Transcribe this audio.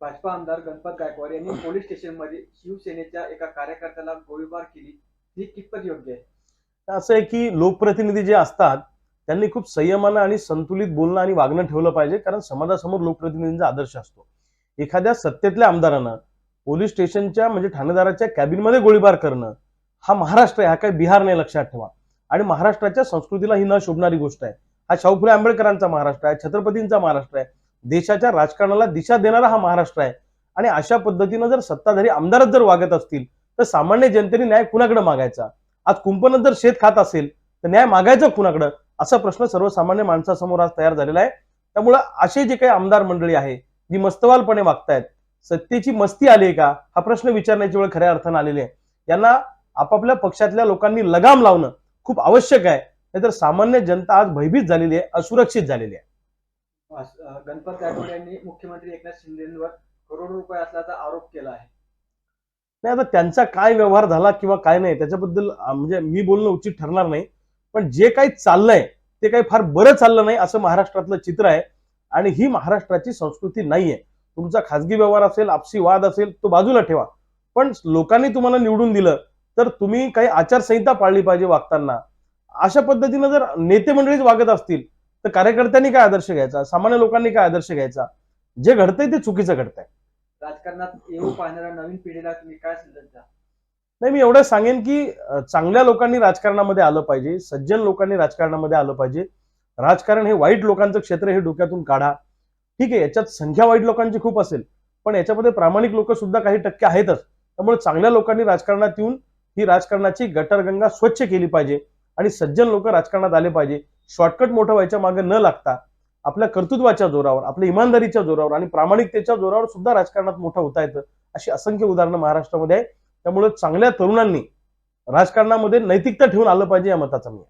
भाजपा आमदार गणपत गायकवाड यांनी पोलीस स्टेशनमध्ये शिवसेनेच्या एका कार्यकर्त्याला गोळीबार केली. ही कितपत योग्य आहे? असं आहे की लोकप्रतिनिधी जे असतात त्यांनी खूप संयमानं आणि संतुलित बोलणं आणि वागणं ठेवलं पाहिजे कारण समाजासमोर लोकप्रतिनिधींचा आदर्श असतो. एखाद्या सत्तेतल्या आमदारानं पोलीस स्टेशनच्या म्हणजे ठाणेदाराच्या कॅबिनमध्ये गोळीबार करणं हा महाराष्ट्र आहे हा काही बिहार नाही लक्षात ठेवा. आणि महाराष्ट्राच्या संस्कृतीला ही न शोभणारी गोष्ट आहे. हा शाहू फुले आंबेडकरांचा महाराष्ट्र आहे छत्रपतींचा महाराष्ट्र आहे देशाच्या राजकारणाला दिशा देणारा हा महाराष्ट्र आहे. आणि अशा पद्धतीनं जर सत्ताधारी आमदारच जर वागत असतील तर सामान्य जनतेने न्याय कुणाकडे मागायचा? आज कुंपणच जर शेत खात असेल तर न्याय मागायचा कुणाकडं? असा प्रश्न सर्वसामान्य माणसासमोर आज तयार झालेला आहे. त्यामुळं असे जे काही आमदार मंडळी आहे जी मस्तवालपणे वागतायत सत्तेची मस्ती आली आहे का? हा प्रश्न विचारण्याची वेळ खऱ्या अर्थानं आलेली आहे. यांना आपापल्या पक्षातल्या लोकांनी लगाम लावणं खूप आवश्यक आहे. नाहीतर सामान्य जनता आज भयभीत झालेली आहे असुरक्षित झालेली आहे. गणपत गायकवाड यांनी मुख्यमंत्री एकनाथ शिंदेवर करोडो रुपये असल्याचा आरोप केला आहे. नाही आता त्यांचा काय व्यवहार झाला किंवा काय नाही त्याच्याबद्दल म्हणजे मी बोलणं उचित ठरणार नाही. पण जे काही चाललंय ते काही फार बरं चाललं नाही असं महाराष्ट्रातलं चित्र आहे. आणि ही महाराष्ट्राची संस्कृती नाहीये. तुमचा खाजगी व्यवहार असेल आपसी वाद असेल तो बाजूला ठेवा. पण लोकांनी तुम्हाला निवडून दिलं तर तुम्ही काही आचारसंहिता पाळली पाहिजे वागताना. अशा पद्धतीनं जर नेते मंडळीच वागत असतील तर कार्यकर्त्यांनी काय आदर्श घ्यायचा? सामान्य लोकांनी काय आदर्श घ्यायचा? जे घडतंय ते चुकीचं घडतंय. राजकारणात येऊ पाहणाऱ्या नवीन पिढीला तुम्ही काय संदेश द्या नाही मी एवढं सांगेन की चांगल्या लोकांनी राजकारणामध्ये आलं पाहिजे सज्जन लोकांनी राजकारणामध्ये आलं पाहिजे. राजकारण हे वाईट लोकांचं क्षेत्र हे डोक्यातून काढा. ठीक आहे याच्यात संख्या वाईट लोकांची खूप असेल पण याच्यामध्ये प्रामाणिक लोक सुद्धा काही टक्के आहेतच. त्यामुळे चांगल्या लोकांनी राजकारणात येऊन ही राजकारणाची गटरगंगा स्वच्छ केली पाहिजे आणि सज्जन लोक राजकारणात आले पाहिजे. शॉर्टकट मोठं व्हायच्या मागे न लागता आपल्या कर्तृत्वाच्या जोरावर आपल्या इमानदारीच्या जोरावर आणि प्रामाणिकतेच्या जोरावर सुद्धा राजकारणात मोठं होता येतं अशी असंख्य उदाहरणं महाराष्ट्रामध्ये आहे त्यामुळे चांगल्या तरुणांनी राजकारणामध्ये नैतिकता ठेवून आलं पाहिजे या मताचा मी.